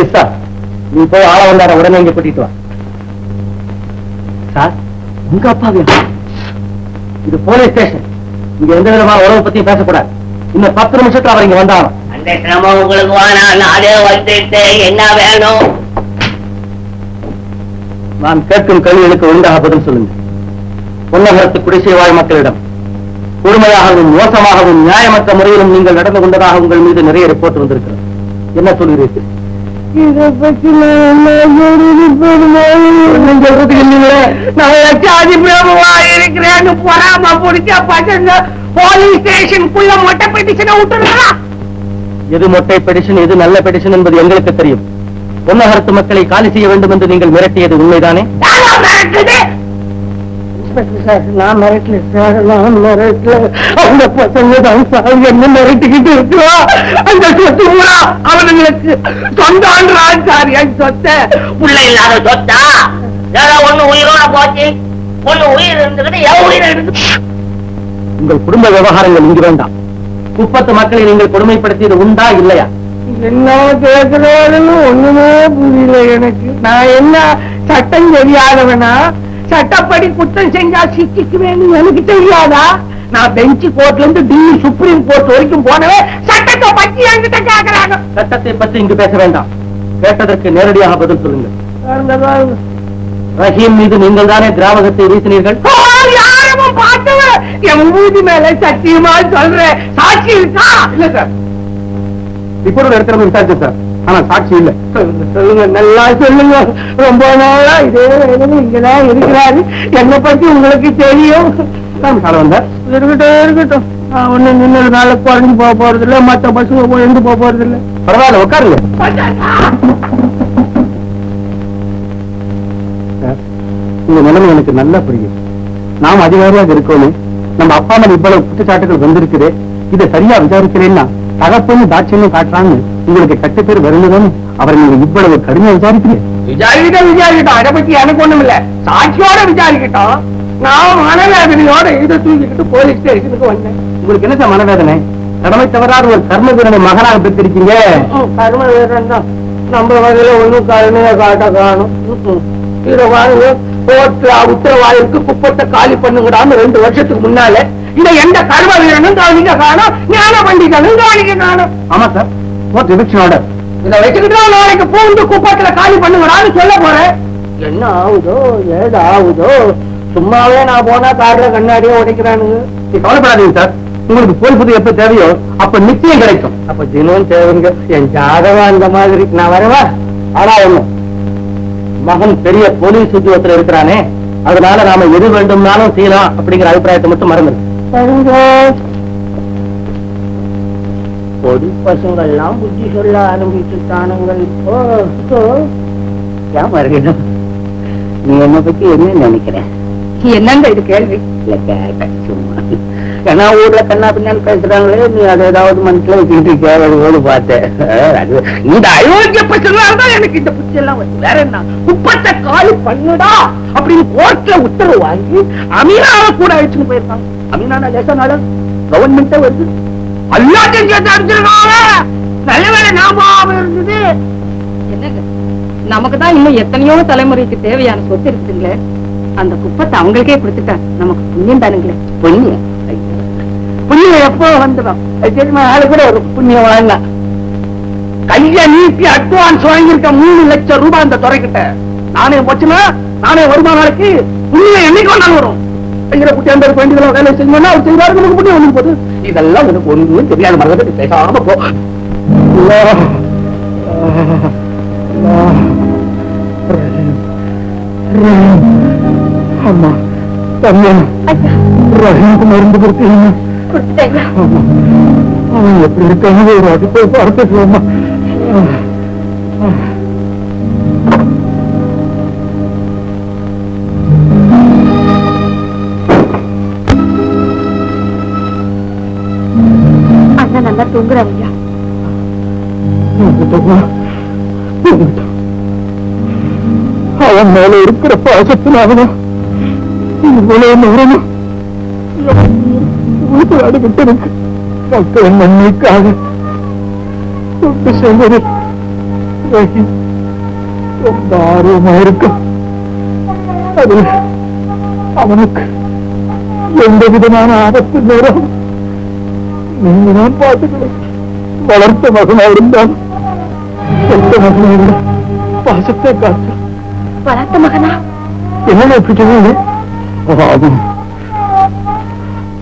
Yes sir நீ போய் ஆள வந்தார உடனே இங்க கூட்டிட்டு வா. சார் உங்க அப்பாவியா இது போலீஸ் ஸ்டேஷன் இங்க எந்த விதமான உறவு பத்தியும் பேசக்கூடாது. இன்னும் பத்து நிமிஷத்துல அவர் இங்க வந்தாலும் அந்த சிரமம் உங்களுக்கு வேணாம் நானே வந்துட்டு என்ன வேணும்? நான் கேட்கும் கேள்விகளுக்கு ஒழுங்காக பதில் சொல்லுங்க பொன்னகரத்து குடிசை வாழ் மக்களிடம் கொடுமையாகவும் மோசமாகவும் நியாயமற்ற முறையிலும் நீங்கள் நடந்து கொண்டதாக உங்கள் மீது நிறைய ரிப்போர்ட் வந்திருக்கிறது. என்ன சொல்கிறீர்கள்? இதை பத்தி நான் ஒண்ணும் சொல்றதுக்கு இல்லைங்களே. நான் லட்சாதி பிரபுவா இருக்கிறேன்னு பொறாம பிடிச்ச பசங்க போலீஸ் ஸ்டேஷனுக்குள்ள மொட்டை பெட்டிஷனை விட்டுருங்களா எது மொட்டை பெடிஷன் எது நல்ல பெடிஷன் என்பது எங்களுக்கு தெரியும். பொன்னகரத்து மக்களை காலி செய்ய வேண்டும் என்று நீங்கள் மிரட்டியது உண்மைதானே? நான் மிரட்டல சார் நான் மிரட்டல. அந்த பசங்க தான் சார் என்ன மிரட்டிக்கிட்டு இருக்கா அந்த சொத்து பூரா அவனுங்களுக்கு சொந்தான்றான் சார் என் சொத்தை. புள்ள இல்லாத சொத்தா? ஏதோ ஒண்ணு உயிரோட போச்சு. ஒண்ணு உயிர் இருந்துகிட்டு என் உயிர் இருந்து உங்கள் குடும்ப விவகாரங்கள் இங்கு வேண்டாம். குப்பத்து மக்களை நீங்கள் கொடுமைப்படுத்தியது உண்டா இல்லையா? என்ன கேட்கிறாருன்னு ஒண்ணுமே புரியல எனக்கு. நான் என்ன சட்டம் தெரியாதவனா? சட்டப்படி குற்றம் செஞ்சா சிக்கிக்குவேன்னு எனக்கு தெரியாதா? நான் பெஞ்ச் கோர்ட்ல இருந்து டில்லி சுப்ரீம் கோர்ட் வரைக்கும் போனவே சட்டத்தை பத்தி என்கிட்ட கேக்குறாங்க. சட்டத்தை பற்றி இங்கு பேச வேண்டாம். கேட்டதற்கு நேரடியாக பதில் பாருங்க. ரஹீம் மீது நீங்கள் தானே திராவகத்தை வீசினீர்கள்? ஓ, யாரவும் பார்த்தவன் என் ஊதி மேல சத்தியமா சொல்றேன். சாட்சி இருக்கா? இல்ல சார். ரிப்போர்ட் எடுத்து விசாரிச்சேன் சார். ஆனா சாட்சி இல்ல. சொல்லுங்க நல்லா சொல்லுங்க. ரொம்ப நாளா இதே இங்கதான் இருக்கிறாரு. என்னை பத்தி உங்களுக்கு தெரியும். இருக்கட்டும் இருக்கட்டும். ஒண்ணு நின்னது நாள குறைஞ்சு போக போறது இல்ல மத்த பசங்க எழுந்து போக போறது இல்ல பரவாயில்ல உட்காருங்க. உங்க நிலைமை எனக்கு நல்லா புரியும். நாம் அதிகாரியாக இருக்கோமே. நம்ம அப்பா மேல இவ்வளவு குற்றச்சாட்டுகள் வந்திருக்குது. இதை சரியா விசாரிக்கிறேன்னா தகப்பன்னு தாட்சியம் காட்டுறான்னு உங்களுக்கு கட்ட பேர் வருந்ததும் அவரை நீங்க இவ்வளவு கடுமையா விசாரிக்கிறீங்க. விசாரிக்கிட்டோம் விசாரிக்கிட்டோம். அதை பத்தி எனக்கு ஒண்ணும் இல்ல. சாட்சியோட விசாரிக்கிட்டோம். நான் மனவேதனையோட இதை தூக்கிட்டு போலீஸ் ஸ்டேஷனுக்கு வந்தேன். உங்களுக்கு என்ன மனவேதனை? கடமை தவறாத ஒரு கர்ம வீரனை மகனாக பெற்றிருக்கீங்க கர்ம வீரன் தான். நம்ம வகையில ஒண்ணும் கருணைய காட்ட காணும். இத பாருங்க கோர்ட்ல உத்தரவாயிருக்கு குப்பத்தை காலி பண்ணுங்கடான்னு ரெண்டு வருஷத்துக்கு முன்னால இத எந்த கர்ம வீரனும் கவனிக்க காணும். ஞான பண்டிதனும் கவனிக்க காணும். ஆமா சார் கோர்ட் எவிக்ஷன் ஆர்டர் வச்சுக்கிட்டு நாளைக்கு பூந்து குப்பத்துல காலி பண்ணுங்கடான்னு சொல்ல போறேன். என்ன ஆகுதோ ஏது ஆகுதோ சும்மாவே நான் போனா கார்ல கண்ணாடியே உடைக்கிறானுங்க. நீ கவலைப்படாதீங்க சார் உங்களுக்கு போய் புது எப்ப தேவையோ அப்ப நிச்சயம் கிடைக்கும். அப்ப தினம் தேவைங்க. என் ஜாதகம் அந்த மாதிரி. நான் வரவா? ஆனா ஒண்ணு. மகன் பெரிய போலீஸ் உத்தியோகத்துல இருக்கிறானே. அதனால நாம எது வேண்டும்னாலும் செய்யலாம் அப்படிங்கிற அபிப்பிராயத்தை மட்டும் மறந்து சரிங்க பொடி பசங்க எல்லாம் புத்தி சொல்ல ஆரம்பிச்சுட்டானுங்க இப்போ இப்போ ஏன் மறுக்கணும் நீ என்ன பத்தி என்ன நினைக்கிற? என்னங்க இது கேள்வி? இல்ல கேட்டேன் சும்மா. ஏன்னா ஊர்ல கண்ணா பின்னான்னு பேசுறாங்களே நீ அதை ஏதாவது மனசுல வச்சுக்கிட்டு கேவலோடு பார்த்தேன். இந்த அயோக்கிய பசங்களால்தான் எனக்கு இந்த புத்தி எல்லாம் வந்து வேற என்ன? குப்பத்தை காலி பண்ணுடா அப்படின்னு கோர்ட்ல உத்தரவு வாங்கி அமீனாவை கூட அழிச்சுன்னு போயிருக்காங்க அமீனான லேசனால கவர்மெண்ட்டே வருது. எல்லாத்தையும் சேர்த்து அடிச்சிருக்காங்க. நல்ல வேலை ஞாபகம் இருந்தது. என்னங்க? நமக்கு தான் இன்னும் எத்தனையோ தலைமுறைக்கு தேவையான சொத்து இருக்குதுங்களே. அந்த குப்பத்தை அவங்களுக்கே கொடுத்துட்டா நமக்கு புண்ணியம் தானுங்களே. புண்ணியம். புண்ணியம் எப்போ வந்துடும் ஆளு கூட ஒரு புண்ணியம் வாங்கினா. கைய நீட்டி அட்வான்ஸ் வாங்கியிருக்க மூணு லட்சம் ரூபாய் அந்த துறைக்கிட்ட. நானே போச்சுன்னா நானே வருமான நாளைக்கு புண்ணியம் என்னைக்கு வேணாலும் வரும். கையில குட்டி அந்த வேண்டியதுல வேலை செஞ்சோம்னா அவர் செய்வாரு நமக்கு புண்ணியம் வந்து போகுது இதெல்லாம் உனக்கு ஒண்ணும் தெரியாத மாதிரி பேசாம போ. அம்மா ரஹீமுக்கு மருந்து கொடுத்தீங்க அவன் எப்படி இருக்காங்க ஒரு சொல்லுமா அவன் மேல இருக்கிற பாசத்தினாலதான் இவ்வளவு நேரமும் ஊசலாடிக்கிட்டு இருக்கு. மக்கள் நன்மைக்காக கொண்டு செல்வதில் ரொம்ப ஆர்வமா இருக்கும் அது அவனுக்கு எந்த விதமான ஆபத்து நேரம் நீங்க தான் பார்த்துக்கணும் வளர்த்த மகனா இருந்தால் எந்த மகனை விட பாசத்தை காத்து வளர்த்த மகனா என்ன இப்படி சொன்னீங்க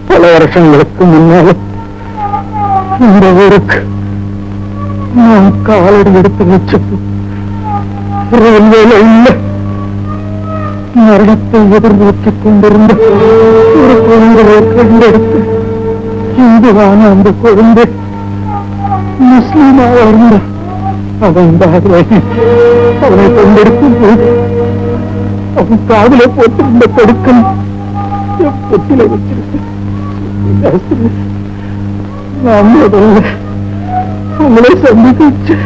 பல வருஷங்களுக்கு முன்னால இந்த ஊருக்கு நான் காலடி எடுத்து வச்சது ரயில்வேல இல்ல மரணத்தை எதிர்நோக்கிக் கொண்டிருந்த ஒரு குழந்தையை கண்டெடுத்து இந்துவான அந்த குழந்தை முஸ்லீமா இருந்த அவன் பாதுகாப்பு அவனை கொண்டெடுக்கும் போது அவன் காதுல போட்டிருந்த இந்த என் பொட்டில வச்சிருக்கு நான் முதல்ல உங்களை சந்திச்சு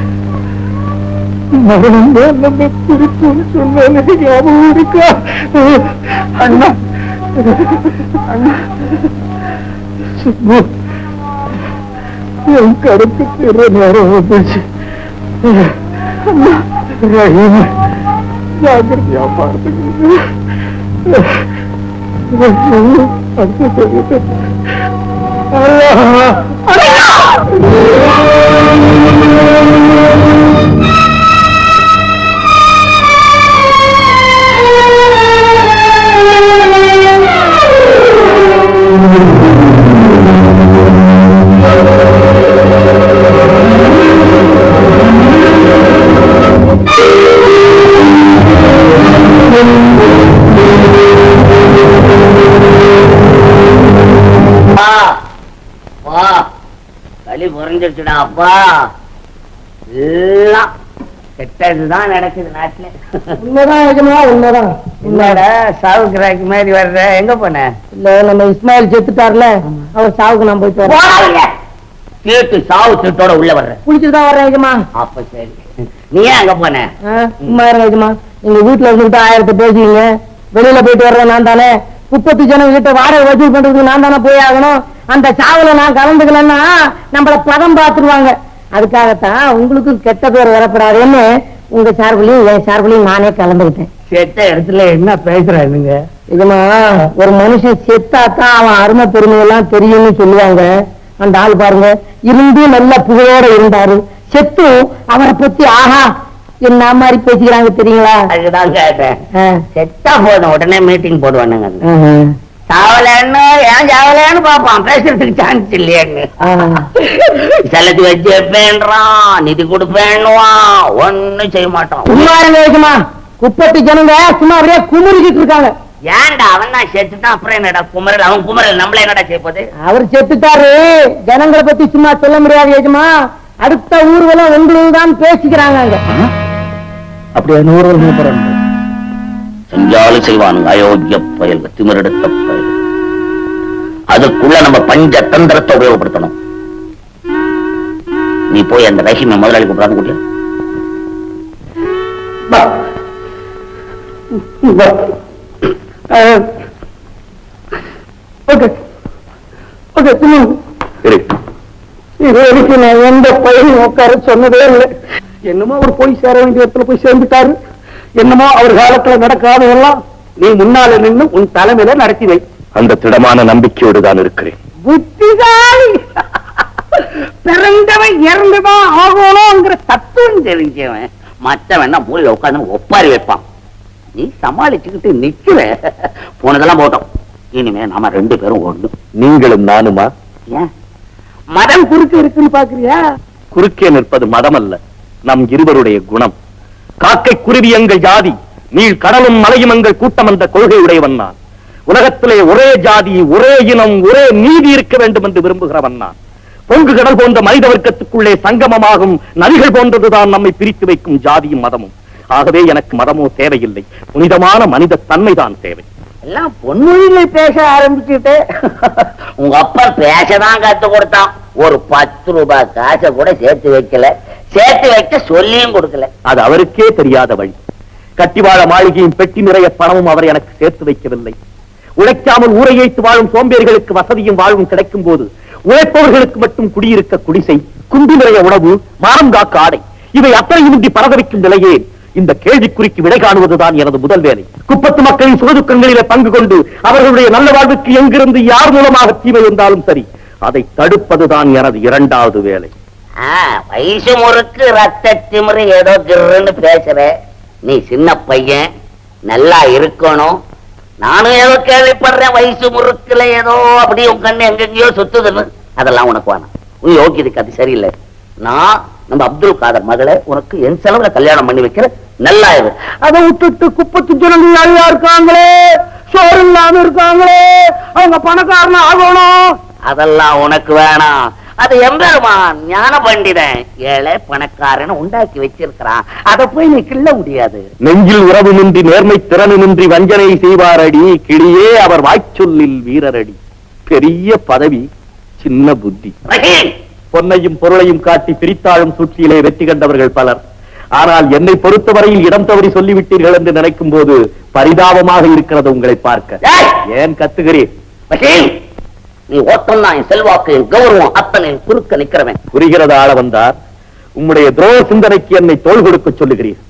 மரணம் தான் நம்ம குறிப்புன்னு சொன்னாலே ஞாபகம் இருக்கா? அண்ணா அண்ணா என் கருத்து தெரிய நேரம் வந்துச்சு அண்ணா ரஹீம் ஜாகிரதையா அடுத்த சொல்லிட்டு களி புரிஞ்சிருச்சுடா அப்பா. எல்லாம் கெட்டதுதான் நடக்குது நாட்டுல. உண்மைதான் உண்மைதான். என்னடா சாவு கிராக்கி மாதிரி வர்ற? எங்க போன? இல்ல நம்ம இஸ்மாயில் செத்துட்டார்ல. அவர் சாவுக்கு நான் போயிட்டு வரேன். தீட்டு சாவு தீட்டோட உள்ள வர்ற. குளிச்சுட்டு தான் வரேன் நிஜமா. அப்ப சரி. நீ ஏன் அங்க போன? சும்மா இருங்க நிஜமா. நீங்க வீட்டுல இருந்துட்டு ஆயிரத்தை பேசுவீங்க. வெளியில போயிட்டு வர்றேன் நான் தானே. முப்பத்து ஜனம் கிட்ட வாடகை வசூல் பண்றதுக்கு நான் தானே போய் ஆகணும். அந்த சாவுல நான் கலந்துக்கலன்னா நம்மள பதம் பார்த்துருவாங்க. அதுக்காகத்தான் உங்களுக்கு கெட்ட பேர் வரப்படாதுன்னு உங்க சார்புலையும் என் சார்புலையும் நானே கலந்துக்கிட்டேன். செத்த இடத்துல என்ன பேசுறானுங்க இதுமா ஒரு மனுஷன் செத்தாத்தான் அவன் அருமை பெருமை எல்லாம் தெரியும்னு சொல்லுவாங்க. அந்த ஆள் பாருங்க இருந்து நல்ல புகழோட இருந்தாரு. செத்தும் அவரை பத்தி ஆஹா என்ன மாதிரி பேசிக்கிறாங்க தெரியுங்களா? அதுதான் கேட்டேன். செத்தா போதும் உடனே மீட்டிங் போடுவானுங்க. சாவலன்னு ஏன் சாவலன்னு பாப்பான் பேசுறதுக்கு சான்ஸ் இல்லையான்னு. செலத்து வச்சு வைப்பேன்றான் நிதி கொடுப்பேன்னுவான். ஒண்ணும் செய்ய மாட்டான். இருங்க வைக்குமா குப்பத்து ஜனங்க சும்மா அப்படியே குமுறிக்கிட்டு இருக்காங்க. ஏன்டா அவன் தான் செத்துட்டான். அப்புறம் என்னடா குமரல் அவன் குமரல் நம்மள என்னடா செய்ய அவர் செத்துட்டாரு. ஜனங்களை பத்தி சும்மா சொல்ல முடியாது ஏஜமா அடுத்த ஊர்வலம் உங்களுக்கு தான் பேசிக்கிறாங்க அங்க. அப்படியே? நூறு போறாங்க. செஞ்சாலும் செய்வானுங்க அயோக்கிய பயல் திமிரெடுத்த பயல். அதுக்குள்ள நம்ம பஞ்ச தந்திரத்தை உபயோகப்படுத்தணும். நீ போய் அந்த ரஹீமை முதலாளி கூப்பிடாது கூட்டியா ஓகே. ஓகே இது வரைக்கும் நான் எந்த பையனும் உட்கார சொன்னதே இல்லை. என்னமோ அவர் போய் சேர வேண்டிய இடத்துல போய் சேர்ந்துட்டாரு. என்னமோ அவர் காலத்துல நடக்காததெல்லாம் நீ முன்னால நின்னு உன் தலைமையில நடத்தி வை. அந்த திடமான நம்பிக்கையோடு தான் இருக்கிறேன். புத்திசாலி. பிறந்தவன் இறந்துதான் ஆகணுங்கிற தத்துவம் தெரிஞ்சவன் மற்றவன் மூலையில உட்கார்ந்து ஒப்பாரி வைப்பான். நீ சமாளிச்சுக்கிட்டு நிக்கிற. போனதெல்லாம் போட்டோம். இனிமே நாம ரெண்டு பேரும் ஒண்ணு. நீங்களும் நானுமா? ஏன்? மதம் குறுக்கு இருக்குன்னு பாக்குறியா? குறுக்கே நிற்பது மதம் அல்ல நம் இருவருடைய குணம். காக்கை குருவி எங்கள் ஜாதி நீள் கடலும் மலையும் எங்கள் கூட்டம் அந்த கொள்கை உடையவன் நான். உலகத்திலே ஒரே ஜாதி ஒரே இனம் ஒரே நீதி இருக்க வேண்டும் என்று விரும்புகிறவன் நான். பொங்கு கடல் போன்ற மனித வர்க்கத்துக்குள்ளே சங்கமமாகும் நதிகள் போன்றதுதான் நம்மை பிரித்து வைக்கும் ஜாதியும் மதமும். ஆகவே எனக்கு மதமோ தேவையில்லை. புனிதமான மனித தன்மைதான் தேவை. எல்லாம் பொன்மொழியில பேச ஆரம்பிச்சுட்டு. உங்க அப்பா பேசதான் கத்து கொடுத்தான். ஒரு பத்து ரூபாய் காசை கூட சேர்த்து வைக்கல. சேர்த்து வைக்க சொல்லியும் கொடுக்கல. அது அவருக்கே தெரியாத வழி. கட்டிவாழ மாளிகையும் பெட்டி நிறைய பணமும் அவர் எனக்கு சேர்த்து வைக்கவில்லை. உழைக்காமல் ஊரை ஏற்று வாழும் சோம்பேறிகளுக்கு வசதியும் வாழ்வும் கிடைக்கும் போது உழைப்பவர்களுக்கு மட்டும் குடியிருக்க குடிசை குண்டு நிறைய உணவு மானம் காக்க ஆடை இவை அத்தனையுமின்றி பரத வைக்கும் நிலையே இந்த கேள்விக்குறிக்கு விடை காணுவதுதான் எனது முதல் வேலை. குப்பத்து மக்களின் சுகதுக்கங்களிலே பங்கு கொண்டு அவர்களுடைய நல்ல வாழ்வுக்கு எங்கிருந்து யார் மூலமாக தீமை வந்தாலும் சரி அதை தடுப்பதுதான் எனது இரண்டாவது வேலை. ஆ, வயசு முறுக்கு ரத்த திமிரு ஏதோ கிருன்னு பேசுற. நீ சின்ன பையன் நல்லா இருக்கணும். நானும் ஏதோ கேள்விப்படுறேன் வயசு முறுக்குல ஏதோ அப்படி உன் கண்ணு எங்கெங்கயோ சுத்துதுன்னு. அதெல்லாம் உனக்கு வேணாம். உன் யோக்கியதுக்கு அது சரியில்லை. நான் நம்ம அப்துல் காதர் மகளை உனக்கு என் செலவுல கல்யாணம் பண்ணி வைக்கிற நல்லா இரு. அதை விட்டுட்டு குப்பத்து ஜனங்கள் யாரையா இருக்காங்களே? சோறு இல்லாம இருக்காங்களே? அவங்க பணக்காரன் ஆகணும். அதெல்லாம் உனக்கு வேணாம். அது எம்பெருமான் ஞான பண்டிதன் ஏழை பணக்காரன் உண்டாக்கி வச்சிருக்கிறான். அதை போய் நீ கிள்ள முடியாது. நெஞ்சில் உறவுமின்றி நேர்மை திறனுமின்றி வஞ்சனை செய்வாரடி. கிளியே அவர் வாய்ச்சொல்லில் வீரரடி. பெரிய பதவி சின்ன புத்தி. பொன்னையும் பொருளையும் காட்டி பிரித்தாழும் சூழ்ச்சியிலே வெற்றி கண்டவர்கள் பலர். ஆனால் என்னை பொறுத்தவரையில் இடம் தவறி சொல்லிவிட்டீர்கள் என்று நினைக்கும் போது பரிதாபமாக இருக்கிறது உங்களை பார்க்க! ஏன் கத்துகிறேன் நீ ஓட்டம் தான் என் செல்வாக்கு என் கௌரவம் அத்தனை குறுக்க நிக்கிறவன் புரிகிறது ஆள வந்தார் உம்முடைய துரோக சிந்தனைக்கு என்னை தோள் கொடுக்க சொல்லுகிறீர்.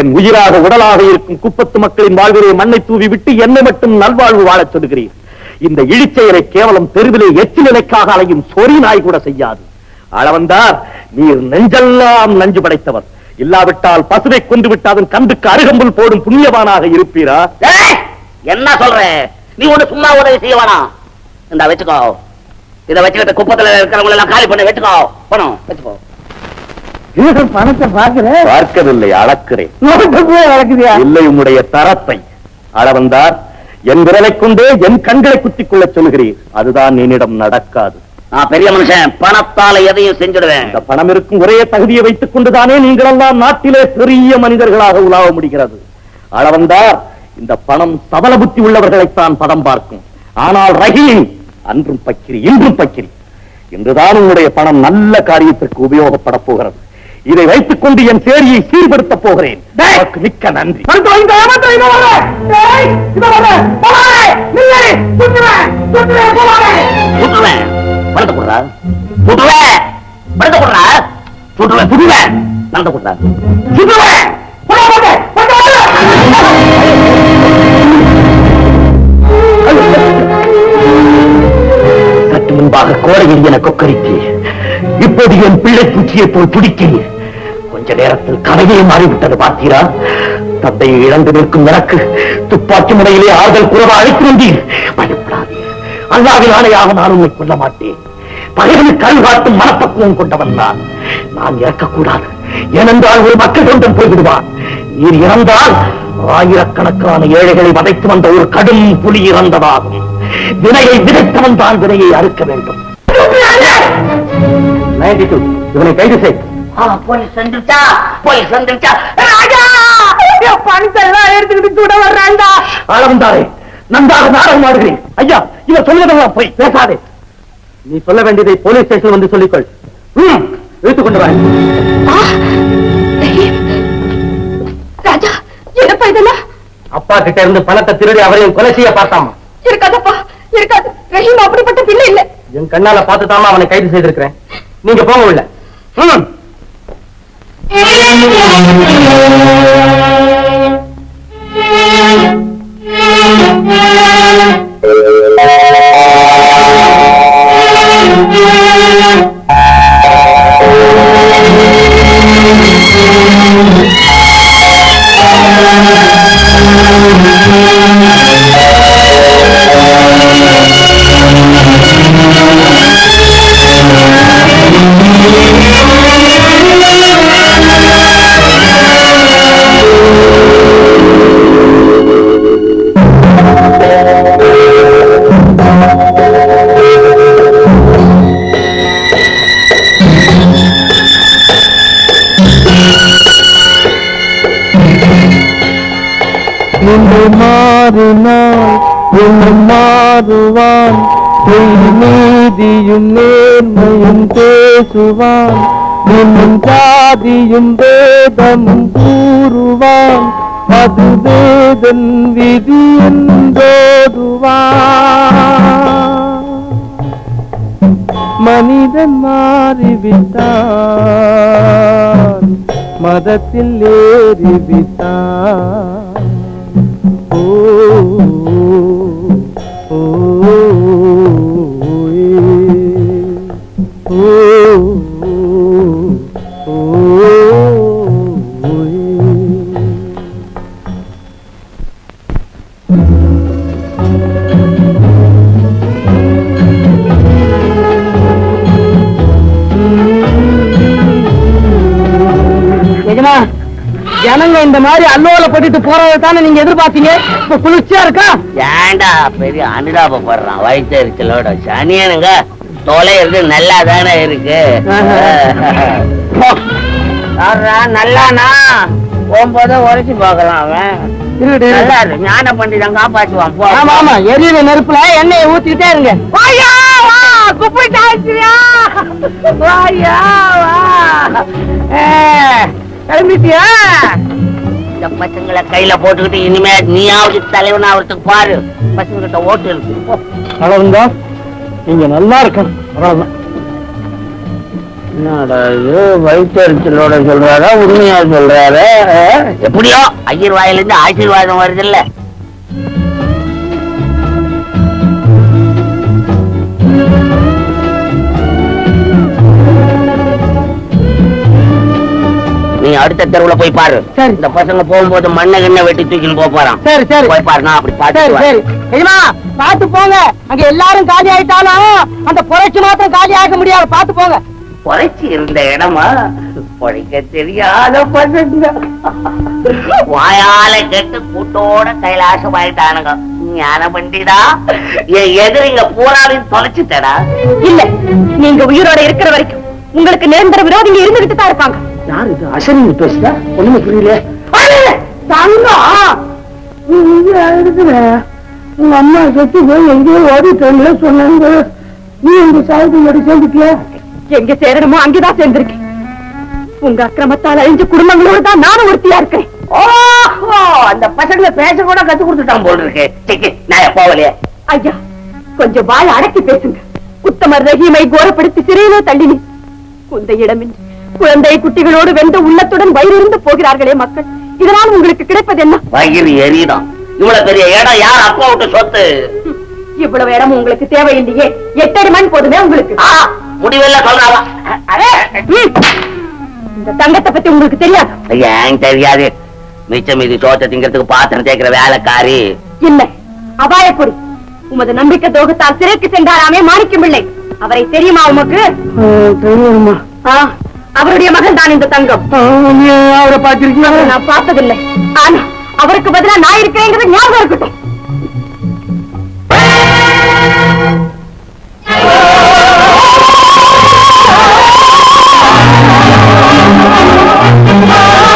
என் உயிராக உடலாக இருக்கும் குப்பத்து மக்களின் வாழ்விலே மண்ணை தூவி விட்டு என்னை மட்டும் நல்வாழ்வு வாழச் சொல்லுகிறீர். இந்த இழிச்செயலை கேவலம் தெருவிலே எச்சி நிலைக்காக அலையும் சொறி நாய் கூட செய்யாது. அளவந்தார் நீர் நெஞ்செல்லாம் நஞ்சு படைத்தவர். இல்லாவிட்டால் பசுவை கொண்டு விட்டு அதன் கண்டுக்கு அருகம்புல் போடும் புண்ணியவானாக இருப்பீரா! என்ன சொல்ற? நீ ஒண்ணு சும்மா உதவி செய்ய வேணாம். இந்த வச்சுக்கோ. இதை வச்சுக்கிட்டு குப்பத்துல இருக்கிறவங்க எல்லாம் காலி பண்ணி வச்சுக்கோ. பணம் வச்சுக்கோ. பணத்தை பார்க்கவில்லை அளக்கிறேன். இல்லை உம்முடைய தரத்தை. அளவந்தார் என் விரலை கொண்டே என் கண்களை குத்திக் கொள்ளச் சொல்கிறீர் அதுதான் என்னிடம் நடக்காது. நான் பெரிய மனுஷன். பணத்தால எதையும் செஞ்சுடுவேன். இந்த பணம் இருக்கும் ஒரே தகுதியை வைத்துக் கொண்டுதானே நீங்களெல்லாம் நாட்டிலே பெரிய மனிதர்களாக உலாவ முடிகிறது. அளவந்தார் இந்த பணம் சபல புத்தி உள்ளவர்களைத்தான் பதம் பார்க்கும். ஆனால் ரஹீம் அன்றும் பக்கிரி இன்றும் பக்கிரி. இன்றுதான் உங்களுடைய பணம் நல்ல காரியத்திற்கு உபயோகப்பட போகிறது. இதை வைத்துக் கொண்டு என் சேரியை சீர்படுத்தப் போகிறேன். மிக்க நன்றி. சுடுவேன் பணத்தை கோடையில் என கொக்கரித்து இப்போது என் பிள்ளை பூச்சியை போல் பிடிக்கிறீர் கொஞ்ச நேரத்தில் கதையே மாறிவிட்டது பார்த்தீரா? தந்தையை இழந்து நிற்கும் எனக்கு துப்பாக்கி முனையிலே ஆறுதல் கூறவா அழைத்திருந்தீர். பயப்படாதீர். அல்லாவின் ஆணையாக நான் உங்களை கொல்ல மாட்டேன். பகைவனை கல் காட்டும் மனப்பக்குவம் கொண்டவன் நான். நான் இறக்கக்கூடாது. ஏனென்றால் ஒரு மக்கள் கொண்டும் போய்விடுவான். நீர் இறந்தால் ஆயிரக்கணக்கான ஏழைகளை வதைத்து வந்த ஒரு கடும் புலி இறந்ததாகும். வினையை விதைத்தவன் தான் வினையை அறுக்க வேண்டும். இவனை கைது செய். போலீஸ் வந்துருச்சா போலீஸ் வந்துருச்சா ராஜா! பணத்தை எல்லாம் எடுத்துக்கிட்டு கூட வர்றாண்டா ஆளவந்தாரே நன்றாக நாடகம் ஆடுகிறேன். ஐயா இவன் சொல்வதெல்லாம் போய். பேசாதே. நீ சொல்ல வேண்டியதை போலீஸ் ஸ்டேஷன் வந்து சொல்லிக்கொள். ம், இழுத்துக் கொண்டு வாய் அப்பா கிட்ட இருந்து பணத்தை திருடி அவரையும் கொலை செய்ய பார்த்தாமா? இருக்காதப்பா இருக்காது. ரஹீம் அப்படிப்பட்ட பிள்ளை இல்ல. என் கண்ணால பார்த்துதாமா அவனை கைது செய்திருக்கிறேன். நீங்க போங்க உள்ள. ம். மாறினால் என்ன மாறுவான். பொய் நீதியும் நேர்மையும் பேசுவான். இன்னும் ஜாதியும் வேதமும் கூறுவான். அது வேதன் விதி என்றோடுவான் மனிதன் மாறிவிட்டான். மதத்தில் ஏறிவிட்டான். ஜனங்க இந்த மாதிரி அல்லோல போட்டுட்டு போறதை தானே நீங்க எதிர்பார்த்தீங்க? இப்ப குளிர்ச்சியா இருக்கா? ஏன்டா பெரிய அனுதாபப்படுறான் வயிற்றுச்சலோட சனியனுங்க தொலைறது நல்லா தானே இருக்கு. நல்லானா? போகும்போது உரைச்சு பார்க்கலாம் அவன். ஞான பண்டிதன் காப்பாற்றுவான். ஆமா ஆமா. எரியுற நெருப்புல எண்ணெயை ஊத்திக்கிட்டே இருங்க. குப்பிட்டாச்சியா வாயா வா. கிளம்பிட்டியா? இந்த பசங்களை கையில போட்டுக்கிட்டு இனிமே நீயாவது தலைவன் ஆகிறதுக்கு பாரு. பசங்க கிட்ட ஓட்டு இருக்கு போ. அளவுங்க நீங்க நல்லா இருக்கணும். அவ்வளவுதான். என்னடா இது? வயிற்றுச்சலோட சொல்றாரா? உண்மையா சொல்றாரு? எப்படியோ ஐயர் வாயிலிருந்து ஆசீர்வாதம் வருது இல்ல நீ அடுத்த தெருவுல போய் பாரு. சரி. இந்த பசங்க போகும்போது மண்ணை கிண்ண வெட்டி தூக்கின்னு போறான். சரி சரி. போய் பாரு நான் அப்படி பாத்து சரி தெரியுமா பாத்து போங்க. அங்க எல்லாரும் காலி ஆயிட்டாலும் அந்த புரட்சி மாத்திரம் காலி ஆக முடியாது. பாத்து போங்க. பொழைச்சி இருந்த இடமா? பொழைக்க தெரியாத பசங்க. வாயால கெட்டு கூட்டோட கைலாசம் ஆயிட்டானுங்க. ஞான பண்டிதா என் எதிரிங்க பூராவையும் தொலைச்சிட்டடா. இல்ல. நீங்க உயிரோட இருக்கிற வரைக்கும் உங்களுக்கு நிரந்தர விரோதிங்க இருந்துகிட்டு தான் இருப்பாங்க. யாரு இது அசனி பேசுதா ஒண்ணுமே புரியல தங்கம் நீ இங்க இருக்கிற உங்க அம்மா செத்து போய் எங்கேயோ ஓடிட்டேன்ல சொன்னாங்க நீ உங்க சாயத்தோட சேர்ந்துட்டியா? எங்க சேரணுமோ அங்கேதான் சேர்ந்திருக்கேன் உங்க அக்கிரமத்தால் அழிஞ்ச குடும்பங்களோடு தான் நானும் ஒருத்தியா இருக்கேன் ஓஹோ! அந்த பசங்க பேச கூட கத்து கொடுத்துட்டான் போல் இருக்கு. சிக்கி நான் போகலையே ஐயா கொஞ்சம் வாய் அடக்கி பேசுங்க. உத்தமர் ரஹீமை கோரப்படுத்தி சிறையிலே தள்ளினி குந்தையிடமின்றி குழந்தை குட்டிகளோடு வெந்த உள்ளத்துடன் வயிறிருந்து போகிறார்களே மக்கள். இதனால் உங்களுக்கு கிடைப்பது என்ன வயிறு எரியுதான். இவ்வளவு பெரிய இடம் யார் அப்பா விட்டு சொத்து? இவ்வளவு இடம் உங்களுக்கு தேவையில்லையே. எட்டடி மண் போதுமே உங்களுக்கு. முடிவெல்லாம் இந்த தங்கத்தை பத்தி உங்களுக்கு தெரியாது. ஏன் தெரியாது. மிச்சம் மீதி சோத்தை திங்கிறதுக்கு பாத்திரம் தேய்க்கிற வேலைக்காரி. இல்லை. அபாயக்குடி உமது நம்பிக்கை துரோகத்தால் சிறைக்கு சென்றாராமே மாணிக்கம் பிள்ளை அவரை தெரியுமா உமக்கு? தெரியுமா ஆ, அவருடைய மகன் தான் இந்த தங்கம். அவரை பாத்திருக்கீங்களா அவரை நான் பார்த்ததில்லை. ஆனா அவருக்கு பதிலா நான் இருக்கிறேங்கிறது ஞாபகம் இருக்கட்டும். இன்பம்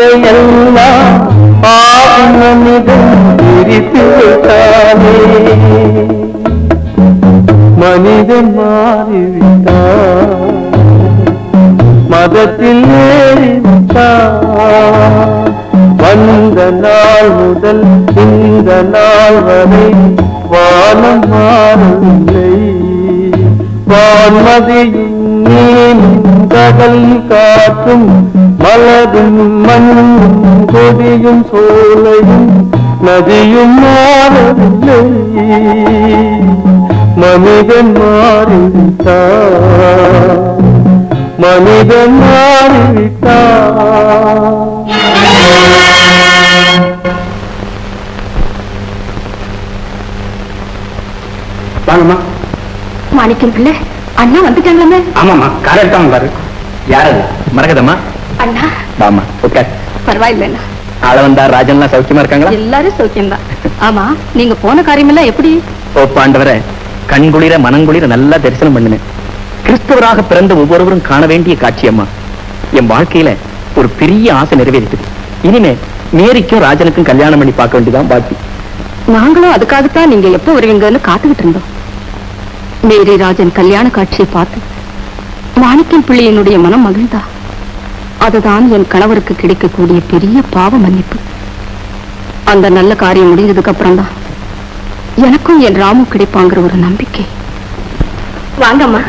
படைத்ததையெல்லாம் பாவி மனிதன் பிரித்து விட்டானே மனிதன் மாறிவிட்டான் மதத்தில் ஏறிவிட்டான். வந்த நாள் முதல் இந்த நாள் வரை வானம் மாறவில்லை. வான்மதியும் நீனும் கடல் காற்றும் மலரும் மண்ணும் கொடியும் சோலையும் நதியும் மாறவில்லை. மனிதன் மாறிவிட்டான் மனிதன் வாங்கம்மா. மாணிக்கம் பிள்ளை. அண்ணா வந்துட்டாங்களாமே? ஆமாம்மா கார் எடுத்தாங்க பாரு யார் அது மறக்கதம்மா அண்ணா. ஆமா உட்கார் பரவாயில்லைண்ணா. ஆள வந்தா ராஜன்லாம் சௌக்கியமா இருக்காங்களா? எல்லாரும் சௌக்கியம்தான். ஆமா நீங்க போன காரியமெல்லாம் எப்படி? ஓ பாண்டவரை கண்குளிர மனங்குளிர நல்லா தரிசனம் பண்ணுனேன். கிறிஸ்தவராக பிறந்த ஒவ்வொருவரும் காண வேண்டிய காட்சி அம்மா. என் வாழ்க்கையில ஒரு பெரிய ஆசை நிறைவேறிட்டது. இனிமே மேரிக்கும் ராஜனுக்கும் கல்யாணம் பண்ணி பார்க்க வேண்டியதான் பாக்கி நாங்களும் அதுக்காகத்தான் நீங்க எப்போ வருவீங்கன்னு காத்துக்கிட்டு இருந்தோம். மேரி ராஜன் கல்யாண காட்சியை பார்த்து மாணிக்கம் பிள்ளையினுடைய மனம் மகிழ்ந்தா? அதுதான் என் கணவருக்கு கிடைக்கக்கூடிய பெரிய பாவ மன்னிப்பு. அந்த நல்ல காரியம் முடிஞ்சதுக்கு அப்புறம் தான் எனக்கும் என் ராமு கிடைப்பாங்கிற ஒரு நம்பிக்கை. வாங்கம்மா.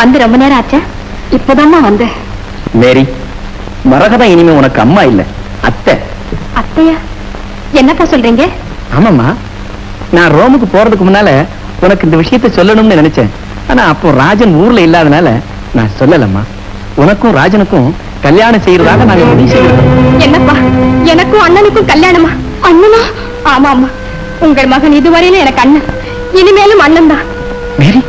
வந்து ரொம்ப நேரம் ஆச்சா. இப்பதாம்மா வந்தேன். மேரி மரகதம் இனிமே உனக்கு அம்மா இல்ல அத்தை. அத்தையா? என்னப்பா சொல்றீங்க? ஆமாம்மா. நான் ரோமுக்கு போறதுக்கு முன்னால உனக்கு இந்த விஷயத்தை சொல்லணும்னு நினைச்சேன். ஆனா அப்போ ராஜன் ஊர்ல இல்லாதனால நான் சொல்லலம்மா. உனக்கும் ராஜனுக்கும் கல்யாணம் செய்யறதாக நாங்க முடிவு செய்திருக்கோம் என்னப்பா? எனக்கும் அண்ணனுக்கும் கல்யாணமா? அண்ணனா? ஆமா ஆமா உங்கள் மகன் இதுவரையில எனக்கு அண்ணன். இனிமேலும் அண்ணன் தான். மேரி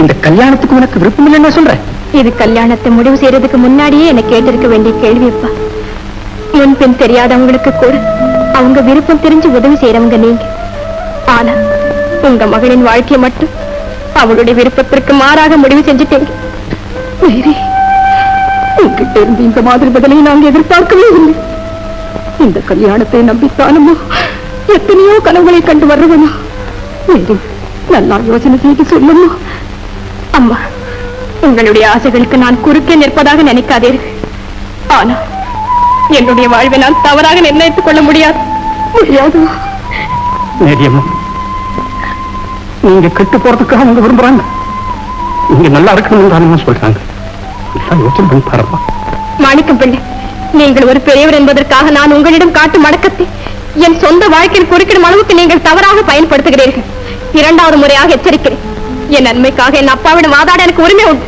இந்த கல்யாணத்துக்கு உனக்கு விருப்பம் இல்லைன்னு சொல்றேன். இது கல்யாணத்தை முடிவு செய்யறதுக்கு முன்னாடியே என்ன கேட்டிருக்க வேண்டிய கேள்விப்பா முன்பின் தெரியாதவங்களுக்கு கூட அவங்க விருப்பம் தெரிஞ்சு உதவி செய்யறவங்க நீங்க. ஆனா உங்க மகனின் வாழ்க்கையை மட்டும் அவளுடைய விருப்பத்திற்கு மாறாக முடிவு செஞ்சுட்டீங்க உங்ககிட்ட இருந்து இந்த மாதிரி பதிலை நாங்க எதிர்பார்க்கவே இல்லை. இந்த கல்யாணத்தை நம்பித்தானுமோ? எத்தனையோ கனவுகளை கண்டு வர்றவனா மேரி நல்லா யோசனை செய்து சொல்லுமோ? அம்மா உங்களுடைய ஆசைகளுக்கு நான் குறுக்கே நிற்பதாக நினைக்காதீர்கள். ஆனா என்னுடைய வாழ்வை நான் தவறாக நிர்ணயித்துக் கொள்ள முடியாது. முடியாது? நீங்க கெட்டு போறதுக்காக அவங்க விரும்புறாங்க. நீங்க நல்லா இருக்கணும்னு தானே சொல்றாங்க? யோசனை பண்ணி பாருப்பா. மாணிக்கம் பிள்ளை நீங்கள் ஒரு பெரியவர் என்பதற்காக நான் உங்களிடம் காட்டும் அடக்கத்தை என் சொந்த வாழ்க்கையில் குறுக்கிடும் அளவுக்கு நீங்கள் தவறாக பயன்படுத்துகிறீர்கள். இரண்டாவது முறையாக எச்சரிக்கிறேன். என் நன்மைக்காக என் அப்பாவிடம் வாதாட எனக்கு உரிமை உண்டு.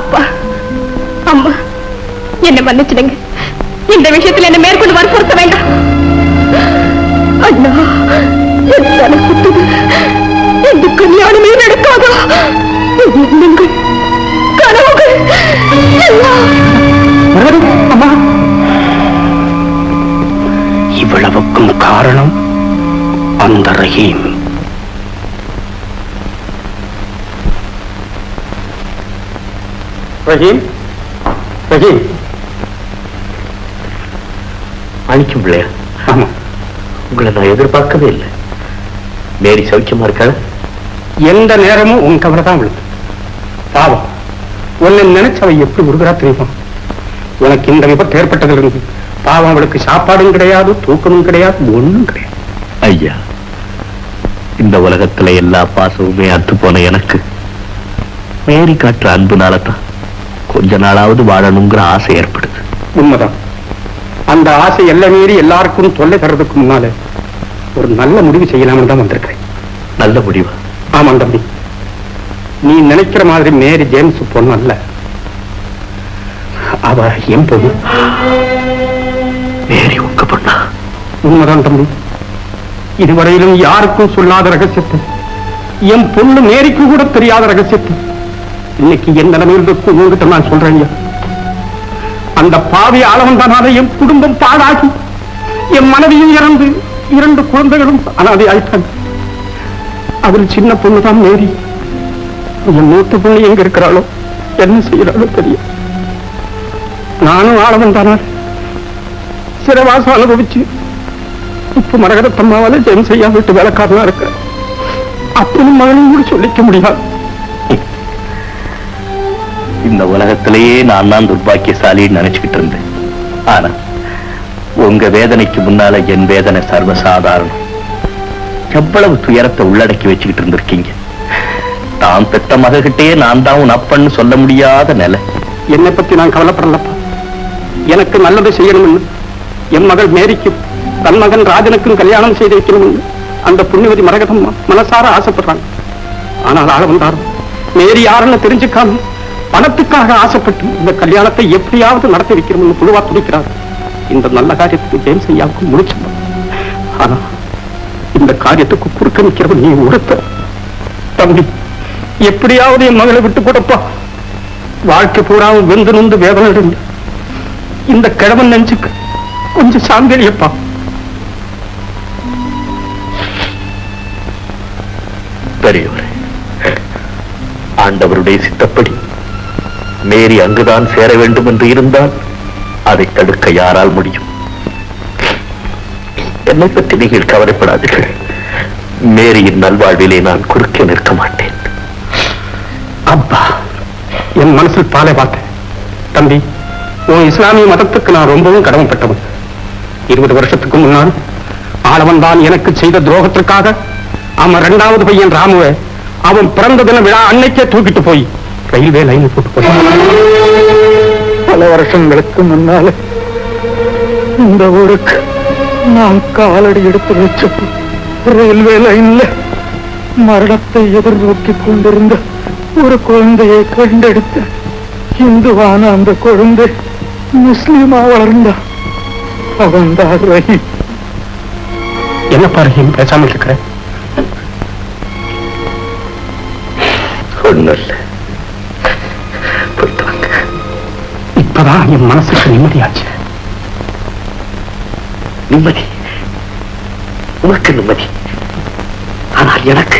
அப்பா அம்மா என்னை மன்னிச்சிடுங்க. இந்த விஷயத்தில் என்னை மேற்கொண்டு வற்புறுத்த வேண்டாம். அண்ணா என் தலை சுத்துது இந்த கல்யாணமே நடக்காதா? எண்ணுங்கள் கனவுகள் அம்மா. இவ்வளவுக்கும் காரணம் அந்த ரஹீம். ரஹீம் ரஹீம். அழிக்கும் பிள்ளையா? ஆமா. உங்களை நான் எதிர்பார்க்கவே இல்லை. மேரி சௌக்கியமா இருக்காளா? எந்த நேரமும் உன் கவலை தான் விழுது பாவம். உன்னை நினைச்சவ எப்படி உருகிறா தெரியுமா? உனக்கு இந்த விபத்து ஏற்பட்டதிலிருந்து பாவம் அவளுக்கு சாப்பாடும் கிடையாது தூக்கமும் கிடையாது ஒண்ணும் கிடையாது. ஐயா இந்த உலகத்துல எல்லா பாசமுமே அத்து போன எனக்கு. மேரி காட்டுற அன்புனால தான் கொஞ்ச நாளாவது வாழணுங்கிற ஆசை ஏற்படுது. உண்மைதான். அந்த ஆசை எல்லை மீறி எல்லாருக்கும் தொல்லை தர்றதுக்கு முன்னால ஒரு நல்ல முடிவு செய்யலாம்னு தான் வந்திருக்கிறேன். நல்ல முடிவு? ஆமாம் தம்பி. நீ நினைக்கிற மாதிரி மேரி ஜேம்ஸ் பொண்ணு அல்ல. அவ என் பொண்ணு. மேரி உங்க பொண்ணா? உண்மைதான் தம்பி. இதுவரையிலும் யாருக்கும் சொல்லாத ரகசியத்தை என் பொண்ணு மேரிக்கு கூட தெரியாத ரகசியத்தை இன்னைக்கு என் நிலைமையில் இருக்கும் உங்ககிட்ட நான் சொல்றேன் அந்த பாவி ஆளவந்தானால என் குடும்பம் பாழாகி என் மனைவியும் இறந்து இரண்டு குழந்தைகளும் அனாதை ஆயிட்டாங்க அதில் சின்ன பொண்ணு தான் மேரி. என் மூத்த பொண்ணு எங்க இருக்கிறாளோ? என்ன செய்யறாளோ தெரியும். நானும் ஆளவந்தானால் சிறவாசம் அனுபவிச்சு இப்ப மரகதத்தம்மாவால ஜெயம் செய்யா விட்டு வேலைக்காரனா இருக்க. அப்பனும் மகனும் கூட சொல்லிக்க முடியாது. இந்த உலகத்திலேயே நான் தான் துர்பாக்கியசாலின்னு நினைச்சுக்கிட்டு இருந்தேன். ஆனா உங்க வேதனைக்கு முன்னால என் வேதனை சர்வசாதாரணம். எவ்வளவு துயரத்தை உள்ளடக்கி வச்சுக்கிட்டு இருந்திருக்கீங்க? தான் பெத்த மககிட்டயே நான் தான் உன் அப்பன்னு சொல்ல முடியாத நிலை. என்னை பத்தி நான் கவலைப்படலப்பா. எனக்கு நல்லது செய்யணும்னு என் மகள் மேரிக்கும் தன் மகன் ராஜனுக்கும் கல்யாணம் செய்து வைக்கணும்னு அந்த புண்ணியவதி மரகதம் மனசார ஆசைப்படுறாங்க. ஆனால் ஆள வந்தாரும் மேரி யாருன்னு தெரிஞ்சுக்காம பணத்துக்காக ஆசைப்பட்டு இந்த கல்யாணத்தை எப்படியாவது நடத்தி வைக்கணும்னு குழுவா துடிக்கிறார் இந்த நல்ல காரியத்துக்கு ஜெயம் செய்யாவுக்கும் முடிச்சிருந்தோம் ஆனா இந்த காரியத்துக்கு குறுக்க நிற்கிறவன் நீ ஒருத்த தம்பி எப்படியாவது என் மகளை விட்டு கொடுப்பா வாழ்க்கை பூரா வெந்து நொந்து வேதனை அடைஞ்சு இந்த கிழவன் நெஞ்சுக்கு கொஞ்சம் சாந்தளியப்பா. பெரியவரே ஆண்டவருடைய சித்தப்படி மேரி அங்குதான் சேர வேண்டும் என்று இருந்தால் அதை தடுக்க யாரால் முடியும்? என்னை பற்றி நீங்கள் கவலைப்படாதீர்கள். மேரியின் நல்வாழ்விலே நான் குறுக்கே நிற்க மாட்டேன். அப்பா என் மனசில் பாலை பார்த்தேன் தம்பி உன் இஸ்லாமிய மதத்துக்கு நான் ரொம்பவும் கடமைப்பட்டவன். இருபது வருஷத்துக்கு முன்னால் ஆளவன் தான் எனக்கு செய்த துரோகத்திற்காக அவன் இரண்டாவது பையன் ராமுவை அவன் பிறந்த தின விழா அன்னைக்கே தூக்கிட்டு போய் ரயில்வே லைன் போட்டு போய் பல வருஷங்களுக்கு முன்னால இந்த ஊருக்கு நான் காலடி எடுத்து வச்சப்போ ரயில்வே லைன்ல மரணத்தை எதிர்நோக்கிக் கொண்டிருந்த ஒரு குழந்தையை கண்டெடுத்து இந்துவான அந்த குழந்தை முஸ்லீமா வளர்ந்தா அவன்தான் ரஹீம். என்னப்பா ரஹீம் பேசாமல் இருக்கிற? வாங்க இப்பதான் என் மனசுக்கு நிம்மதியாச்சு. நிம்மதி. உனக்கு நிம்மதி. ஆனால் எனக்கு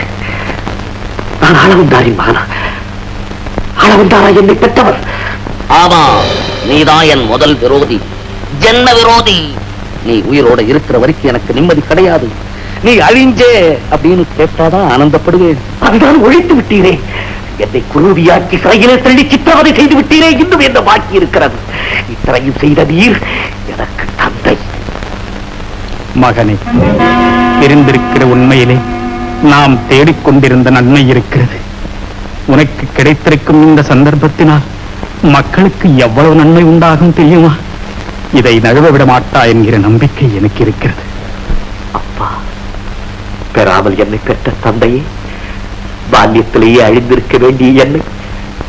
நான் ஆளவந்தாரின் மகனா? ஆளவந்தாரா என்னை பெற்றவர்? ஆமா நீதான் என் முதல் விரோதி ஜென்ம விரோதி. நீ உயிரோட இருக்கிற வரைக்கும் எனக்கு நிம்மதி கிடையாது. நீ அழிஞ்சே அப்படின்னு கேட்டாதான் ஆனந்தப்படுவேன். அதுதான் ஒழித்து விட்டீரே. என்னை குருவியாக்கி சிறையிலே தள்ளி சித்திரவதை செய்து விட்டீரே. இன்னும் என்ன பாக்கி இருக்கிறது? இத்தனையும் செய்த நீர் எனக்கு தந்தை. மகனே தெரிந்திருக்கிற உண்மையிலே நாம் தேடிக்கொண்டிருந்த நன்மை இருக்கிறது. உனக்கு கிடைத்திருக்கும் இந்த சந்தர்ப்பத்தினால் மக்களுக்கு எவ்வளவு நன்மை உண்டாகும் தெரியுமா? இதை நழுவ விட மாட்டா என்கிற நம்பிக்கை எனக்கு இருக்கிறது. அப்பா பெறாமல் என்னை பெற்ற தந்தையே பால்யத்திலேயே அழிந்திருக்க வேண்டிய என்னை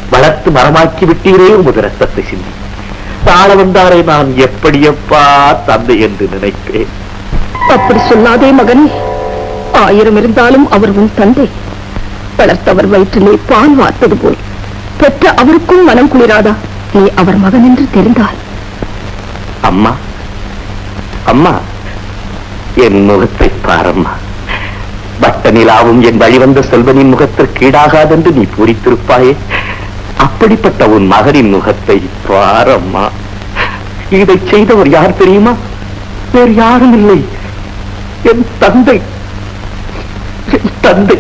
வளர்த்து மரமாக்கி விட்டீரே உமது ரத்தத்தை சிந்தி. தாழ வந்தாரை நான் எப்படியப்பா தந்தை என்று நினைப்பேன். அப்படி சொல்லாதே மகனே. ஆயிரம் இருந்தாலும் அவர் உன் தந்தை. வளர்த்தவர் வயிற்றிலே பால் வார்த்தது போல். பெற்ற அவருக்கும் மனம் குளிராதா? நீ அவர் மகன் என்று தெரிந்தால். அம்மா. அம்மா. என் முகத்தை பாரம்மா. வட்ட நிலாவும் என் வழிவந்த செல்வனின் முகத்திற்கு ஈடாகாதென்று நீ பூரித்திருப்பாயே. அப்படிப்பட்ட உன் மகனின் முகத்தை பாரம்மா. இதை செய்தவர் யார் தெரியுமா? வேறு யாரும் இல்லை. என் தந்தை என் தந்தை.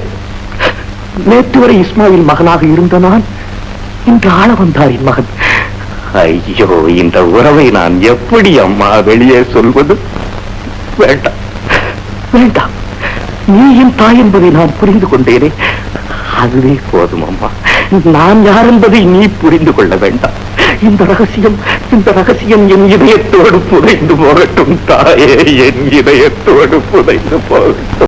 நேற்று வரை இஸ்மாயில் மகனாக இருந்த நான் இன்று ஆள வந்தாரின் மகன். ஐயோ இந்த உறவை நான் எப்படி அம்மா வெளியே சொல்வது? வேண்டாம். வேண்டாம். நீ என் தாய் என்பதை நான் புரிந்து கொண்டேனே. அதுவே போதும் அம்மா. நான் யார் என்பதை நீ புரிந்து கொள்ள வேண்டாம். இந்த ரகசியம் இந்த ரகசியம் என் இதயத்தோடு புதைந்து போகட்டும் தாயே என் இதயத்தோடு புதைந்து போகட்டும்.